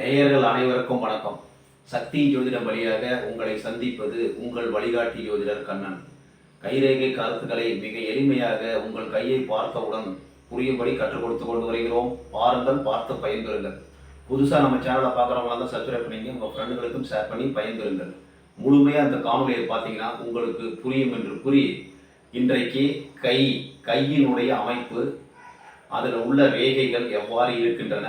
நேயர்கள் அனைவருக்கும் வணக்கம். சக்தி ஜோதிடம் வழியாக உங்களை சந்திப்பது உங்கள் வழிகாட்டி ஜோதிடர் கண்ணன். கைரேகை கருத்துக்களை மிக எளிமையாக உங்கள் கையை பார்த்தவுடன் புரியும்படி கற்றுக் கொடுத்து கொண்டு வருகிறோம். பாருங்கள் பார்த்து பயன்பெறுங்கள். புதுசாக நம்ம சேனலை பார்க்குறவங்களா தான் சப்ஸ்கிரைப் பண்ணிங்க உங்கள் ஃப்ரெண்டுகளுக்கும் ஷேர் பண்ணி பயன்பெறுங்கள். முழுமையாக அந்த காணொலியை பார்த்தீங்கன்னா உங்களுக்கு புரியும் என்று கூறி இன்றைக்கு கை கையினுடைய அமைப்பு அதில் உள்ள ரேகைகள் எவ்வாறு இருக்கின்றன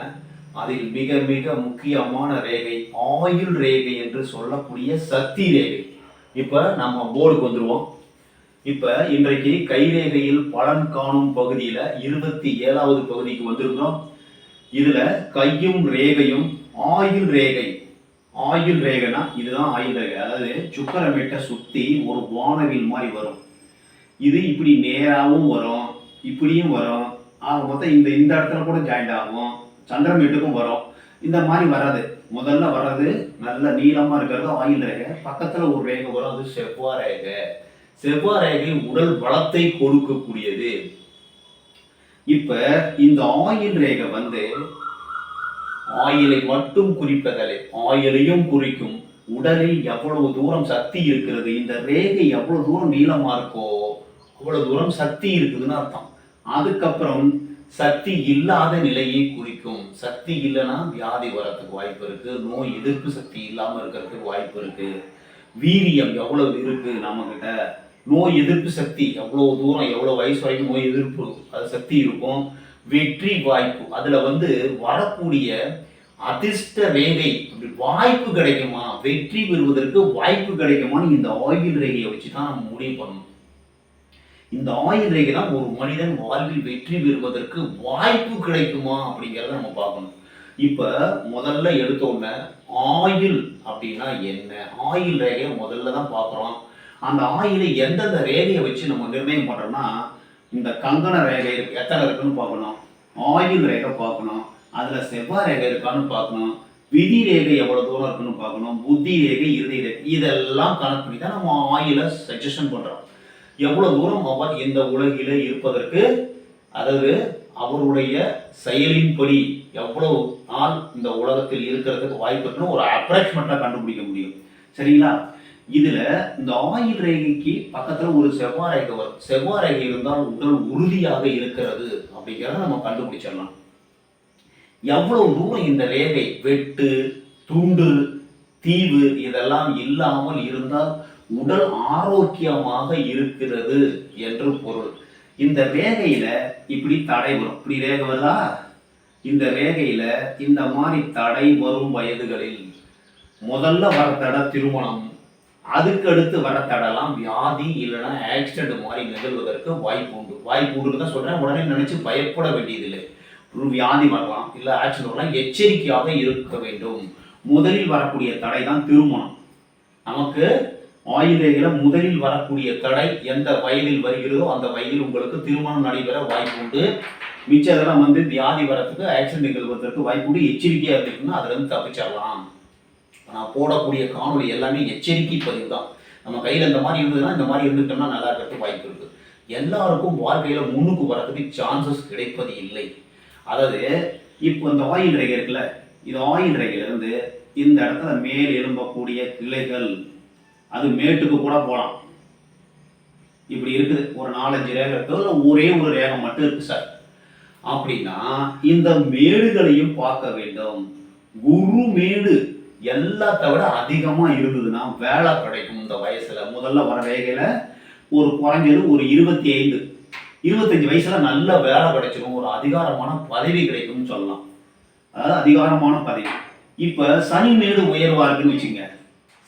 அதில் மிக மிக முக்கியமான ரேகை ஆயுள் ரேகை என்று சொல்லக்கூடிய சக்தி ரேகை. இப்போ நம்ம போர்டுக்கு வந்துடுவோம் இப்போ இன்றைக்கு கைரேகையில் பலன் காணும் பகுதியில் இருபத்தி ஏழாவது பகுதிக்கு வந்திருக்கிறோம். இதில் கையும் ரேகையும் ஆயுள் ரேகை. ஆயுள் ரேகைனா இதுதான் ஆயுள் ரேகை. அதாவது சுக்கரமேட்டை சுற்றி ஒரு வானவில் மாதிரி வரும். இது இப்படி நேராகவும் வரும் இப்படியும் வரும். ஆக மொத்தம் இந்த இந்த இடத்துல கூட ஜாயிண்ட் ஆகும். சந்திரமேட்டுக்கும் வரும். இந்த மாதிரி வராது. முதல்ல வர்றது நல்ல நீளமா இருக்கிறது ஆயில் ரேகை. பக்கத்துல ஒரு ரேகை வரும் அது செவ்வாய் ரேகை. செவ்வாய் ரேகை உடல் பலத்தை கொடுக்கக்கூடியது. இப்ப இந்த ஆயில் ரேகை வந்து ஆயிலை மட்டும் குறிப்பதில்லை ஆயிலையும் குறிக்கும். உடலில் எவ்வளவு தூரம் சக்தி இருக்கிறது இந்த ரேகை எவ்வளவு தூரம் நீளமா இருக்கோ அவ்வளவு தூரம் சக்தி இருக்குதுன்னு அர்த்தம். அதுக்கப்புறம் சக்தி இல்லாத நிலையை குறிக்கும். சக்தி இல்லைன்னா வியாதி வரத்துக்கு வாய்ப்பு இருக்கு. நோய் எதிர்ப்பு சக்தி இல்லாமல் இருக்கிறதுக்கு வாய்ப்பு இருக்கு. வீரியம் எவ்வளவு இருக்கு நம்ம கிட்ட நோய் எதிர்ப்பு சக்தி எவ்வளவு தூரம் எவ்வளவு வயசு வரைக்கும் நோய் எதிர்ப்பு? அது சக்தி இருக்கும். வெற்றி வாய்ப்பு. அதுல வந்து வரக்கூடிய அதிர்ஷ்ட வேலை அப்படி வாய்ப்பு கிடைக்குமா? வெற்றி பெறுவதற்கு வாய்ப்பு கிடைக்குமான்னு இந்த ஆயுள் ரேகையை வச்சு தான் நம்ம முடிவு பண்ணணும். இந்த ஆயுள் ரேகை தான் ஒரு மனிதன் வாழ்வில் வெற்றி பெறுவதற்கு வாய்ப்பு கிடைக்குமா அப்படிங்கிறத நம்ம பார்க்கணும். இப்போ முதல்ல எடுத்த ஆயில் அப்படின்னா என்ன? ஆயில் ரேகையை முதல்ல தான் பார்க்குறோம். அந்த ஆயிலை எந்தெந்த ரேகையை வச்சு நம்ம நிர்ணயம் பண்ணுறோம்னா இந்த கங்கண ரேகை இருக்கு. எத்தனை இருக்குன்னு பார்க்கணும். ஆயில் ரேகை பார்க்கணும். அதில் செவ்வாய் ரேகை இருக்கான்னு பார்க்கணும். விதி ரேகை எவ்வளோ தூரம் இருக்குன்னு பார்க்கணும். புத்தி ரேகை இறுதி ரேகை இதெல்லாம் கணக்கு பண்ணி தான் நம்ம ஆயிலை சஜஷன் பண்ணுறோம் எவ்வளவு தூரம் அவர் இந்த உலகிலே இருப்பதற்கு அதாவது அவருடைய செயலின்படி எவ்வளவு நாள் இந்த உலகத்தில் இருக்கிறதுக்கு வாய்ப்பு இருக்குன்னு ஒரு அப்ராக்சிமேட்டா கண்டுபிடிக்க முடியும். சரிங்களா? இதுல இந்த ஆயில் ரேகைக்கு பக்கத்துல ஒரு செவ்வாய் ரேகை வரும். செவ்வாய் ரேகை இருந்தால் உடல் உறுதியாக இருக்கிறது அப்படிங்கிறத நம்ம கண்டுபிடிச்சிடலாம். எவ்வளவு தூரம் இந்த ரேகை வெட்டு துண்டு தீவு இதெல்லாம் இல்லாமல் இருந்தால் உடல் ஆரோக்கியமாக இருக்கிறது என்று பொருள். இந்த ரேகையில இப்படி தடை வரும். இப்படி ரேகை வருதா? இந்த ரேகையில இந்த மாதிரி தடை வரும் வயதுகளில். முதல்ல வர தடை திருமணம். அதுக்கு அடுத்து வர தடலாம் வியாதி இல்லைன்னா ஆக்சிடென்ட் மாதிரி நிகழ்வதற்கு வாய்ப்பு உண்டு. வாய்ப்பு உண்டுன்னு தான் சொல்றேன். உடனே நினைச்சு பயப்பட வேண்டியதில்லை. ஒரு வியாதி வரலாம் இல்லை ஆக்சிடென்ட் வரலாம் எச்சரிக்கையாக இருக்க வேண்டும். முதலில் வரக்கூடிய தடை தான் திருமணம். நமக்கு ஆயுர்வேதியில முதலில் வரக்கூடிய தடை எந்த வயதில் வருகிறதோ அந்த வயதில் உங்களுக்கு திருமணம் நடைபெற வாய்ப்பு உண்டு. மிச்சம் இதெல்லாம் வந்து வியாதி வரத்துக்கு ஆக்சிடென்ட் நிகழ்வதற்கு வாய்ப்பு உண்டு. எச்சரிக்கையாக இருந்துச்சுன்னா அதுல இருந்து தப்பிச்சிடலாம். நான் போடக்கூடிய காணொலி எல்லாமே எச்சரிக்கை பதிவு தான். நம்ம கையில் இந்த மாதிரி இருந்ததுன்னா இந்த மாதிரி இருந்துட்டோம்னா நல்லா இருக்கிறதுக்கு வாய்ப்பு இருக்கு. எல்லாருக்கும் வாழ்க்கையில முன்னுக்கு வரதுக்கு சான்சஸ் கிடைப்பது இல்லை. அதாவது இப்போ இந்த ஆயில் ரேகை இருக்குல்ல இது ஆயில் ரேகையில இருந்து இந்த இடத்துல மேல் எழும்பக்கூடிய கிளைகள் அது மேட்டுக்கு கூட போகலாம் இப்படி இருக்குது. ஒரு நாலஞ்சு ரேகை இருக்குது. ஒரே ஒரு ரேகை மட்டும் இருக்கு சார். அப்படின்னா இந்த மேடுகளையும் பார்க்க வேண்டும். குரு மேடு எல்லாத்த விட அதிகமா இருந்ததுன்னா வேலை கிடைக்கும் இந்த வயசுல. முதல்ல வர ரேகையில ஒரு குறைஞ்சது ஒரு இருபத்தி ஐந்து இருபத்தஞ்சு வயசுல நல்ல வேலை கிடைச்சிடும் ஒரு அதிகாரமான பதவி கிடைக்கும்னு சொல்லலாம். அதாவது அதிகாரமான பதவி. இப்ப சனி மேடு உயர்வா இருக்குன்னு வச்சுங்க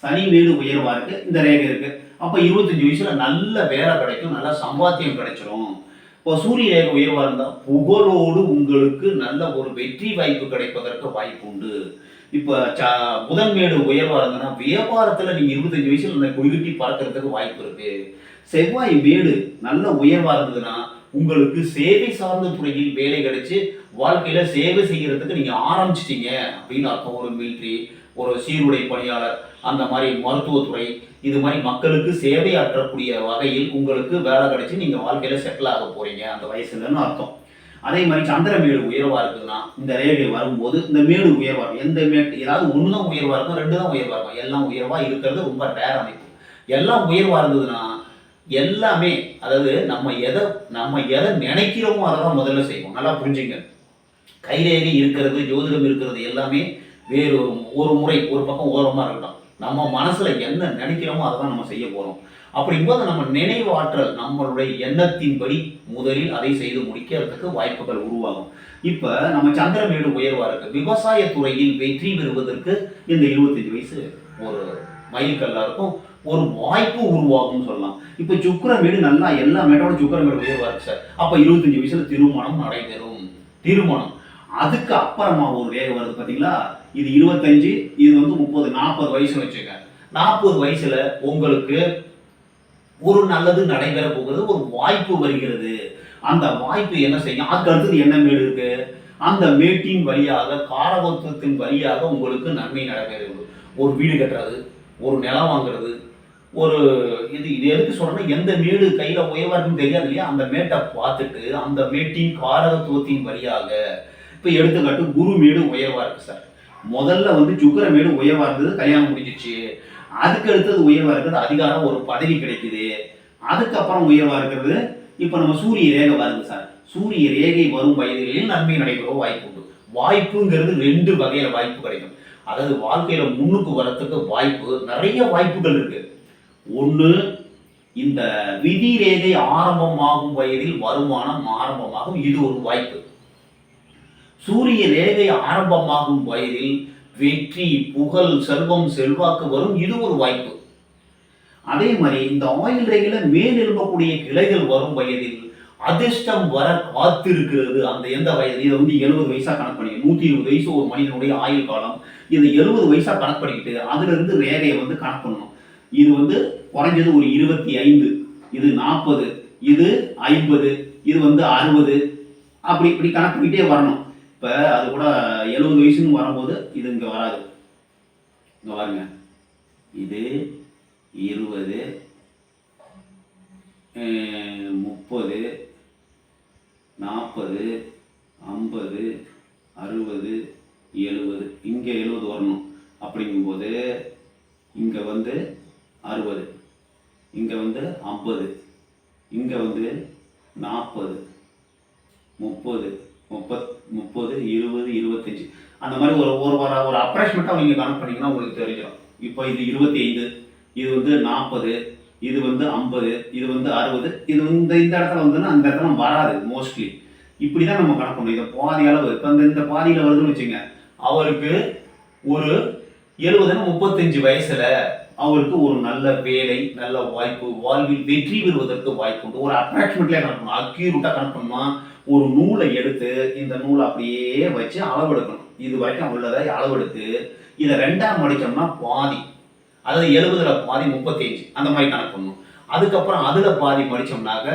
சனி மேடு உயர்வா இருக்கு. இந்த ரேகை இருக்கு. அப்ப இருபத்தஞ்சு வயசுல நல்ல வேலை கிடைக்கும் நல்ல சம்பாத்தியம் கிடைச்சிரும். இப்போ சூரிய ரேகை உயர்வா இருந்தா புகழோடு உங்களுக்கு நல்ல ஒரு வெற்றி வாய்ப்பு கிடைப்பதற்கு வாய்ப்பு உண்டு. இப்போ ச புதன்மேடு உயர்வா இருந்ததுன்னா வியாபாரத்துல நீங்க இருபத்தஞ்சு வயசுல அந்த குடிகட்டி பறக்கிறதுக்கு வாய்ப்பு இருக்கு. செவ்வாய் மேடு நல்ல உயர்வா இருந்ததுன்னா உங்களுக்கு சேவை சார்ந்த துறையில் வேலை கிடைச்சி வாழ்க்கையில சேவை செய்யறதுக்கு நீங்க ஆரம்பிச்சிட்டீங்க அப்படின்னு அர்த்தம். ஒரு மிலிட்ரி ஒரு சீருடை பணியாளர். அந்த மாதிரி மருத்துவத்துறை இது மாதிரி மக்களுக்கு சேவை ஆற்றக்கூடிய வகையில் உங்களுக்கு வேலை கிடைச்சி நீங்கள் வாழ்க்கையில் செட்டில் ஆக போகிறீங்க அந்த வயசுலன்னு அர்த்தம். அதே மாதிரி சந்திர மேடு உயர்வாக இருக்குதுன்னா இந்த ரேகை வரும்போது இந்த மேடு உயர்வாக இருக்கும். எந்த மேடு ஏதாவது ஒன்று தான் உயர்வாக இருக்கும் ரெண்டு தான் உயர்வாக இருக்கும்? எல்லாம் உயர்வாக இருக்கிறது ரொம்ப ரேர் அமைப்பு. எல்லாம் உயர்வாக இருந்ததுன்னா எல்லாமே அதாவது நம்ம எதை நம்ம எதை நினைக்கிறோமோ அதை தான் முதல்ல செய்வோம். நல்லா புரிஞ்சுங்க. கைரேகை இருக்கிறது ஜோதிடம் இருக்கிறது எல்லாமே வேறு ஒரு முறை ஒரு பக்கம் ஓரமாக இருக்கட்டும். நம்ம மனசில் என்ன நினைக்கிறோமோ அதை தான் நம்ம செய்ய போறோம். அப்படிங்கும்போது நம்ம நினைவாற்றல் நம்மளுடைய எண்ணத்தின்படி முதலில் அதை செய்து முடிக்கிறதுக்கு வாய்ப்புகள் உருவாகும். இப்போ நம்ம சந்திரமேடு உயர்வாக இருக்கு. விவசாய துறையில் வெற்றி பெறுவதற்கு இந்த 25 வயசு ஒரு மைல்கல்லா இருக்கும். ஒரு வாய்ப்பு உருவாகும்னு சொல்லலாம். இப்போ சுக்கரமேடு நல்லா எல்லா மேடோட சுக்கரமேடு உயர்வாக இருக்கு சார். அப்போ இருபத்தஞ்சு வயசில் திருமணம் நடைபெறும். திருமணம். அதுக்கு அப்புறமா ஒரு வேக வருது பார்த்தீங்களா இது 25 இது வந்து முப்பது நாற்பது வயசுன்னு வச்சுக்க நாற்பது வயசுல உங்களுக்கு ஒரு நல்லது நடைபெற போகிறது ஒரு வாய்ப்பு வருகிறது. அந்த வாய்ப்பு என்ன செய்யும்? அதுக்கு அடுத்தது என்ன மேடு இருக்கு? அந்த மேட்டின் வழியாக காரகத்துவத்தின் வழியாக உங்களுக்கு நன்மை நடைபெறுகிறது ஒரு வீடு கட்டுறது ஒரு நிலம் வாங்குறது ஒரு இது இது எதுக்கு சொல்றேன்னா எந்த மேடு கையில உயர்வா தெரியாது இல்லையா? அந்த மேட்டை பார்த்துட்டு அந்த மேட்டின் காரகத்துவத்தின் வழியாக இப்போ எடுத்துக்காட்டு குரு மேடு உயர்வா இருக்கு சார். முதல்ல வந்து சுக்கிர மேடு உயர்வா இருந்தது கல்யாணம் முடிஞ்சிச்சு. அதுக்கு அடுத்தது உயர்வா இருக்கிறது அதிகாரம் ஒரு பதவி கிடைக்குது. அதுக்கப்புறம் உயர்வா இருக்கிறது இப்போ நம்ம சூரிய ரேகை வருது சார். சூரிய ரேகை வரும் வயதுகளில் நன்மை நடைபெற வாய்ப்பு உண்டு. வாய்ப்புங்கிறது ரெண்டு வகையில வாய்ப்பு கிடைக்கும். அதாவது வாழ்க்கையில முன்னுக்கு வரத்துக்கு வாய்ப்பு நிறைய வாய்ப்புகள் இருக்கு. ஒன்று இந்த விதி ரேகை ஆரம்பமாகும் வயதில் வருமானம் ஆரம்பமாகும். இது ஒரு வாய்ப்பு. சூரிய ரேகை ஆரம்பமாகும் வயதில் வெற்றி புகழ் செல்வம் செல்வாக்கு வரும். இது ஒரு வாய்ப்பு. அதே மாதிரி இந்த ஆயில் ரேகையில மேல் எழும்பக்கூடிய கிளைகள் வரும் வயதில் அதிர்ஷ்டம் வர காத்திருக்கிறது. அந்த எந்த வயது? இதை வந்து எழுபது வயசா கணக்கு பண்ணி நூத்தி இருபது வயசு ஒரு மனிதனுடைய ஆயுள் காலம். இதை எழுபது வயசா கணக்கு பண்ணிக்கிட்டு அதுல இருந்து ரேகையை வந்து கணக்கு பண்ணணும். இது வந்து குறைஞ்சது ஒரு இருபத்தி ஐந்து. இது நாற்பது. இது ஐம்பது. இது வந்து அறுபது. அப்படி இப்படி கணக்கு பண்ணிக்கிட்டே வரணும். இப்போ அது கூட எழுபது வயசுன்னு வரும்போது இது இங்கே வராது. இங்கே பாருங்க. இது இருபது முப்பது நாற்பது ஐம்பது அறுபது எழுபது. இங்கே எழுபது வரணும். அப்படிங்கும்போது இங்கே வந்து அறுபது. இங்கே வந்து ஐம்பது. இங்கே வந்து நாற்பது முப்பது முப்பத் முப்பது இருபது இருபத்தஞ்சி. அந்த மாதிரி ஒரு ஒரு வர ஒரு அப்ராக்சிமேட்டாக நீங்கள் கணக்கு பண்ணிங்கன்னா உங்களுக்கு தெரிஞ்சிடும் இப்போ இது இருபத்தி ஐந்து இது வந்து நாற்பது இது வந்து ஐம்பது இது வந்து அறுபது இது வந்து இந்த இந்த இடத்துல வந்துன்னா அந்த இடத்துல வராது மோஸ்ட்லி இப்படி தான் நம்ம கணக்கு பண்ணணும். இதை பாதி அளவு இப்போ இந்த இந்த பாதியில் வருதுன்னு வச்சுங்க அவருக்கு ஒரு எழுபதுன்னா முப்பத்தஞ்சு வயசில் அவருக்கு ஒரு நல்ல வேலை நல்ல வாய்ப்பு வாழ்வில் வெற்றி பெறுவதற்கு வாய்ப்பு உண்டு ஒரு அப்ராக்சிமேட்லேயே கணக்கு பண்ணணும். அக்யூரேட்டாக கணக்கு பண்ணணுமா? ஒரு நூலை எடுத்து இந்த நூலை அப்படியே வச்சு அளவெடுக்கணும். இது வரைக்கும் உள்ளதை அளவெடுத்து இதை ரெண்டாம் மடிச்சோம்னா பாதி. அதாவது எழுபதுல பாதி முப்பத்தஞ்சு. அந்த மாதிரி கணக்கு பண்ணணும். அதுக்கப்புறம் அதில் பாதி மடித்தோம்னாக்க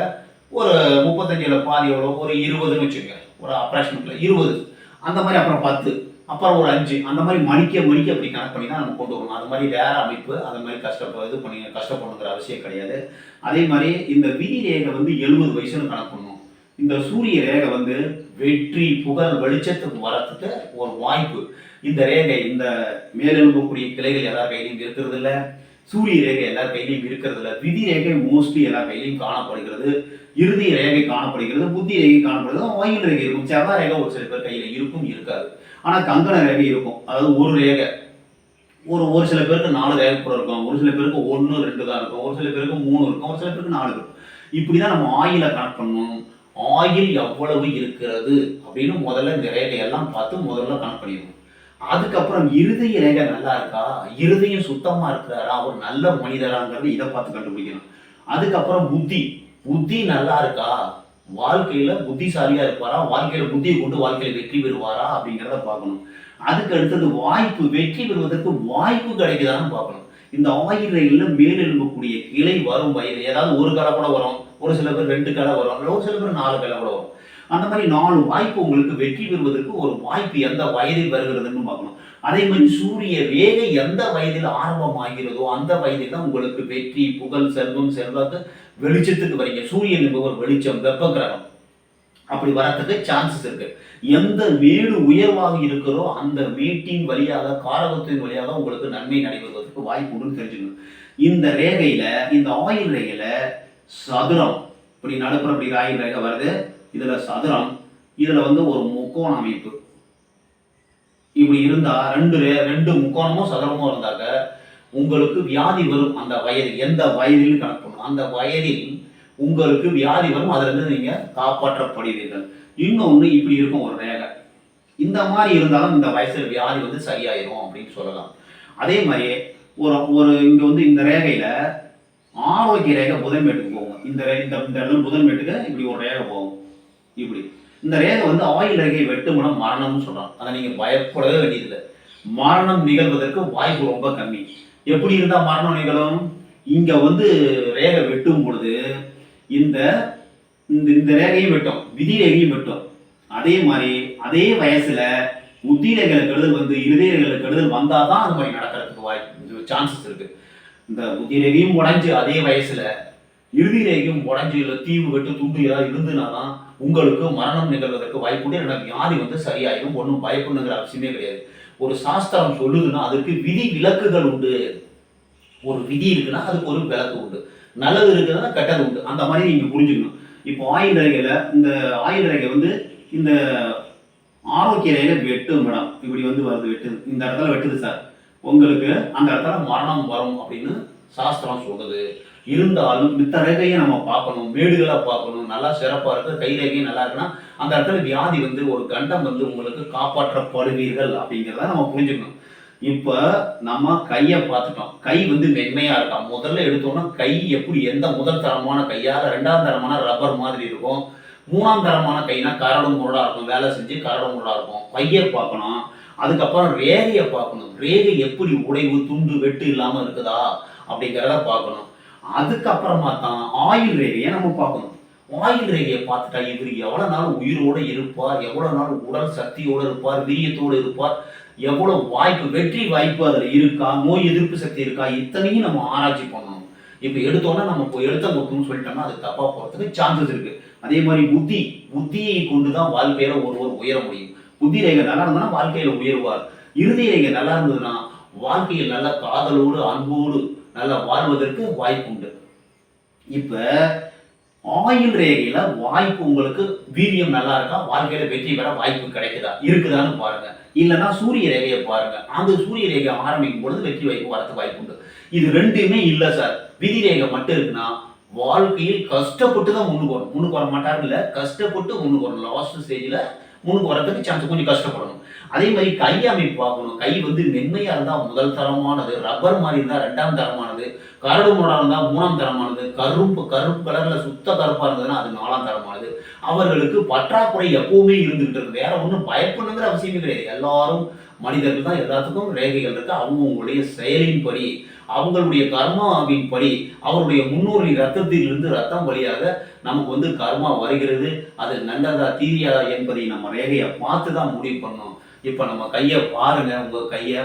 ஒரு முப்பத்தஞ்சில் பாதி எவ்வளோ ஒரு இருபதுன்னு வச்சுக்கோங்க. ஒரு அப்ராக்சிமேட்ல இருபது. அந்த மாதிரி அப்புறம் பத்து. அப்புறம் ஒரு அஞ்சு. அந்த மாதிரி மணிக்க மணிக்க அப்படி கணக்கு பண்ணி தான் நம்ம கொண்டு வரணும். அது மாதிரி வேற அமைப்பு அது மாதிரி கஷ்டப்ப இது பண்ணி கஷ்டப்படணுங்கிற அவசியம் கிடையாது. அதே மாதிரி இந்த விதி ரேகை வந்து எழுபது வயசுன்னு கணக்கு பண்ணணும். இந்த சூரிய ரேகை வந்து வெற்றி புகழ் வெளிச்சத்துக்கு வரத்துக்கு ஒரு வாய்ப்பு. இந்த ரேகை இந்த மேலெழும்பக்கூடிய கிளைகள் எல்லார் கையிலையும் இருக்கிறது இல்லை சூரிய ரேகை எல்லார் கையிலையும் இருக்கிறது இல்லை விதி ரேகை மோஸ்ட்லி எல்லார் கையிலையும் காணப்படுகிறது. இறுதி ரேகை காணப்படுகிறது. புத்தி ரேகை காணப்படுகிறது. வாயில் ரேகை இருக்கும். செவ்வாய் ரேகை ஒரு சில பேர் கையில் இருக்கும் இருக்காது. ஆனால் கங்கண ரேகை இருக்கும். அதாவது ஒரு ரேகை. ஒரு ஒரு சில பேருக்கு நாலு ரேகை கூட இருக்கும். ஒரு சில பேருக்கு ஒன்று ரெண்டு தான் இருக்கும். ஒரு சில பேருக்கு மூணு இருக்கும். ஒரு சில பேருக்கு நாலு இருக்கும். இப்படிதான் நம்ம ஆயில கணக்கு பண்ணணும். ஆயில் எவ்வளவு இருக்கிறது அப்படின்னு முதல்ல இந்த ரேகையெல்லாம் பார்த்து முதல்ல கணக்கு பண்ணிடுவோம். அதுக்கப்புறம் இருதய ரேகை நல்லா இருக்கா? இருதயம் சுத்தமாக இருக்கிறாரா? அவர் நல்ல மனிதராங்கிறது இதை பார்த்து கண்டுபிடிக்கணும். அதுக்கப்புறம் புத்தி. புத்தி நல்லா இருக்கா? வாழ்க்கையில புத்திசாலியா இருப்பாரா? வாழ்க்கையில புத்தியை கொண்டு வாழ்க்கையில வெற்றி பெறுவாரா அப்படிங்கிறத பார்க்கணும். அதுக்கு அடுத்தது வாய்ப்பு. வெற்றி பெறுவதற்கு வாய்ப்பு கிடைக்குதான்னு பார்க்கணும். இந்த ஆயில் ரயிலில் மேல் கிளை வரும் வயது ஏதாவது ஒரு களை கூட வரும். ஒரு சில பேர் ரெண்டு கடை வரும். ஒரு சில பேர் நாலு களை கூட வரும். அந்த மாதிரி நாலு வாய்ப்பு உங்களுக்கு வெற்றி பெறுவதற்கு ஒரு வாய்ப்பு எந்த வயதில் வருகிறதுன்னு பார்க்கணும். அதே மாதிரி சூரிய வேகை எந்த வயதில் ஆரம்பமாகிறதோ அந்த வயதில் தான் உங்களுக்கு வெற்றி புகழ் செல்வம் செல்வாக்கு வெளிச்சத்துக்கு வரீங்க. சூரியன் என்பவர் வெளிச்சம் வெப்ப கிரகம். அப்படி வரத்துக்கு சான்சஸ் இருக்கு. எந்த வீடு உயர்வாக இருக்கிறோ அந்த வீட்டின் வழியாக காரகத்தின் வழியாக உங்களுக்கு நன்மை நடைபெறுவதற்கு வாய்ப்பு உண்டு தெரிஞ்சுக்கணும். இந்த ரேகையில இந்த ஆயில் ரேகையில சதுரம். இப்படி நடுப்புற இப்படி ஆயில் ரேகை வருது. இதுல சதுரம். இதுல வந்து ஒரு முக்கோண அமைப்பு. இப்படி இருந்தா ரெண்டு ரே- ரெண்டு முக்கோணமும் சதுரமும் இருந்தாக்க உங்களுக்கு வியாதி வரும் அந்த வயது எந்த வயதில் கணக்கு அந்த வயதில் உங்களுக்கு வியாதி வரும் அதுலேருந்து நீங்கள் காப்பாற்றப்படுவீர்கள். இன்னொன்று இப்படி இருக்கும் ஒரு ரேகை. இந்த மாதிரி இருந்தாலும் இந்த வயசில் வியாதி வந்து சரியாயிரும் அப்படின்னு சொல்லலாம். அதே மாதிரி ஒரு ஒரு இங்கே வந்து இந்த ரேகையில் ஆரோக்கிய ரேகை புதன்மேட்டுக்கு போகும். இந்த ரே- இந்த இந்த புதன் மேட்டுக்கு இப்படி ஒரு ரேகை போகும். இப்படி. இந்த ரேகை வந்து ஆயில் ரேகை வெட்டுமனம் மரணம்னு சொல்கிறான் அதை நீங்கள் பயப்படவே வேண்டியதில்லை. மரணம் நிகழ்வதற்கு வாய்ப்பு ரொம்ப கம்மி. எப்படி இருந்தால் மரணம் நிகழும்? இங்கே வந்து ரேகை வெட்டும் பொழுது இந்த இந்த இந்த ரேகையும் வெட்டும் விதி ரேகையும் வெட்டும். அதே மாதிரி அதே வயசுல உத்திரேகளை கெடுதல் வந்து இருதயங்களை கெடுதல் வந்தாதான் அது மாதிரி நடக்கிறதுக்கு வாய்ப்பு சான்சஸ் இருக்கு. இந்த உத்திரேகையும் உடைஞ்சு அதே வயசுல இறுதி ரேகையும் உடைஞ்சு இல்லை தீவு வெட்டு துண்டு ஏதாவது இருந்துனா தான் உங்களுக்கு மரணம் நிகழ்வதற்கு வாய்ப்பு உண்டு வியாதி வந்து சரியாயிடும் ஒன்றும் பயப்படுங்கிற அவசியமே கிடையாது. ஒரு சாஸ்திரம் சொல்லுதுன்னா அதுக்கு விதி விலக்குகள் உண்டு. ஒரு விதி இருக்குன்னா அதுக்கு ஒரு விலக்கு உண்டு. நல்லது இருக்குதுன்னா கெட்டது உண்டு. அந்த மாதிரி நீங்கள் புரிஞ்சுக்கணும். இப்போ ஆயுள் ரேகையில் இந்த ஆயுள் ரேகை வந்து இந்த ஆரோக்கிய ரேகை வெட்டு மேடம். இப்படி வந்து வருது வெட்டுது. இந்த இடத்துல வெட்டுது சார் உங்களுக்கு அந்த இடத்துல மரணம் வரும் அப்படின்னு சாஸ்திரம் சொல்லுது. இருந்தாலும் மித்த ரேகையை நம்ம பார்க்கணும் வீடுகளாக பார்க்கணும். நல்லா சிறப்பாக இருக்குது கை ரேகையும் நல்லா இருக்குன்னா அந்த இடத்துல வியாதி வந்து ஒரு கண்டம் வந்து உங்களுக்கு காப்பாற்றப்படுவீர்கள் அப்படிங்கிறத நம்ம புரிஞ்சுக்கணும். இப்ப நம்ம கையை பார்த்துட்டோம். கை வந்து மென்மையா இருக்கா முதல்ல எடுத்தோம்னா கை எப்படி எந்த முதல் தரமான கையால ரெண்டாம் தரமான ரப்பர் மாதிரி இருக்கும். மூணாம் தரமான கைனா கரடு முரடா இருக்கும். வேலை செஞ்சு கரடு முரடா இருக்கும். கையை பார்க்கணும். அதுக்கப்புறம் ரேகையை பார்க்கணும். ரேகை எப்படி உடைவு துண்டு வெட்டு இல்லாம இருக்குதா அப்படிங்கிறத பார்க்கணும். அதுக்கப்புறமா தான் ஆயுள் ரேகையை நம்ம பார்க்கணும். ஆயுள் ரேகையை பார்த்துட்டா இவர் எவ்வளவு நாள் உயிரோட இருப்பார்? எவ்வளவு நாள் உடல் சக்தியோடு இருப்பார்? வீரியத்தோடு இருப்பார்? எவ்வளவு வாய்ப்பு வெற்றி வாய்ப்பு அதில் இருக்கா நோய் எதிர்ப்பு சக்தி இருக்கா இத்தனையும் நம்ம ஆராய்ச்சி பண்ணணும். இப்போ எடுத்தோன்னா நம்ம இப்போ எடுத்த கொடுக்கணும்னு சொல்லிட்டோம்னா அது தப்பாக போகிறதுக்கு சான்சஸ் இருக்கு. அதே மாதிரி புத்தி புத்தியை கொண்டு தான் வாழ்க்கையில ஒருவர் உயர முடியும். புத்தி ரேகை நல்லா இருந்ததுன்னா வாழ்க்கையில உயர்வார். இறுதி ரேகை நல்லா இருந்ததுன்னா வாழ்க்கையில் நல்ல காதலோடு அன்போடு நல்லா வாழ்வதற்கு வாய்ப்பு உண்டு இப்போ ஆயுள் ரேகையில வாய்ப்பு உங்களுக்கு வீரியம் நல்லா இருக்கா? வாழ்க்கையில வெற்றி பெற வாய்ப்பு கிடைக்குதா? இருக்குதான்னு பாருங்க. இல்லைன்னா சூரிய ரேகையை பாருங்க. அந்த சூரிய ரேகை ஆரம்பிக்கும் பொழுது வெற்றி வாய்ப்பு வரத்து வாய்ப்பு உண்டு. இது ரெண்டுமே இல்லை சார். விதி ரேகை மட்டும் இருக்குன்னா வாழ்க்கையில் கஷ்டப்பட்டு தான் முன்னுக்கு வரும். முன்னுக்கு வர மாட்டாருல்ல கஷ்டப்பட்டு முன்னுக்கு வரணும் லாஸ்ட் ஸ்டேஜில் முன்னுக்கு வரதுக்கு சான்ஸ் கொஞ்சம் கஷ்டப்படணும். அதே மாதிரி கை அமைப்பு பார்க்கணும் கை வந்து மென்மையா இருந்தா முதல் தரமானது ரப்பர் மாதிரி இருந்தா ரெண்டாம் தரமானது கரடு முரடா இருந்தா மூணாம் தரமானது கருப்பு கருப்பு கலர்ல சுத்த கருப்பா இருந்ததுன்னா அது நாலாம் தரமானது. அவர்களுக்கு பற்றாக்குறை எப்பவுமே இருந்துகிட்டு இருக்கு வேற ஒன்றும் பயப்படணுங்கிற அவசியமே கிடையாது. எல்லாரும் மனிதர்கள் தான். எல்லாத்துக்கும் ரேகைகள் இருக்கு. அவங்களுடைய செயலின்படி அவங்களுடைய கர்மாவின் படி அவருடைய முன்னோரின் ரத்தத்திலிருந்து ரத்தம் வழியாக நமக்கு வந்து கர்மா வருகிறது. அது நல்லதா தீரியாதா என்பதை நம்ம ரேகையை பார்த்து தான் முடிவு பண்ணணும். இப்போ நம்ம கையை பாருங்க உங்கள் கையை.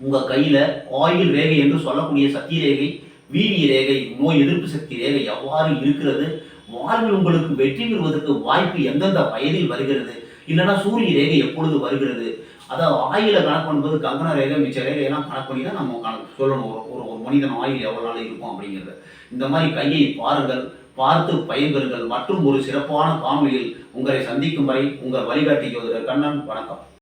உங்கள் கையில் ஆயில் ரேகை என்று சொல்லக்கூடிய சக்தி ரேகை வீரிய ரேகை நோய் எதிர்ப்பு சக்தி ரேகை எவ்வாறு இருக்கிறது? வாழ்வில் உங்களுக்கு வெற்றி பெறுவதற்கு வாய்ப்பு எந்தெந்த வயதில் வருகிறது? இல்லைன்னா சூரிய ரேகை எப்பொழுது வருகிறது? அதாவது ஆயில கணக்கு பண்ணும்போது கங்கன ரேகை மிச்ச ரேகையெல்லாம் கணக்கு பண்ணி தான் நம்ம கணக்கு சொல்லணும். ஒரு ஒரு மனிதன் ஆயில் எவ்வளோ நாள் இருக்கும் அப்படிங்கிறது. இந்த மாதிரி கையை பாருங்கள் பார்த்து பயன்பெறுங்கள். மற்றும் ஒரு சிறப்பான காணொலியில் உங்களை சந்திக்கும் வரை உங்கள் வழிகாட்டி ஜோதிடர் கண்ணன். வணக்கம்.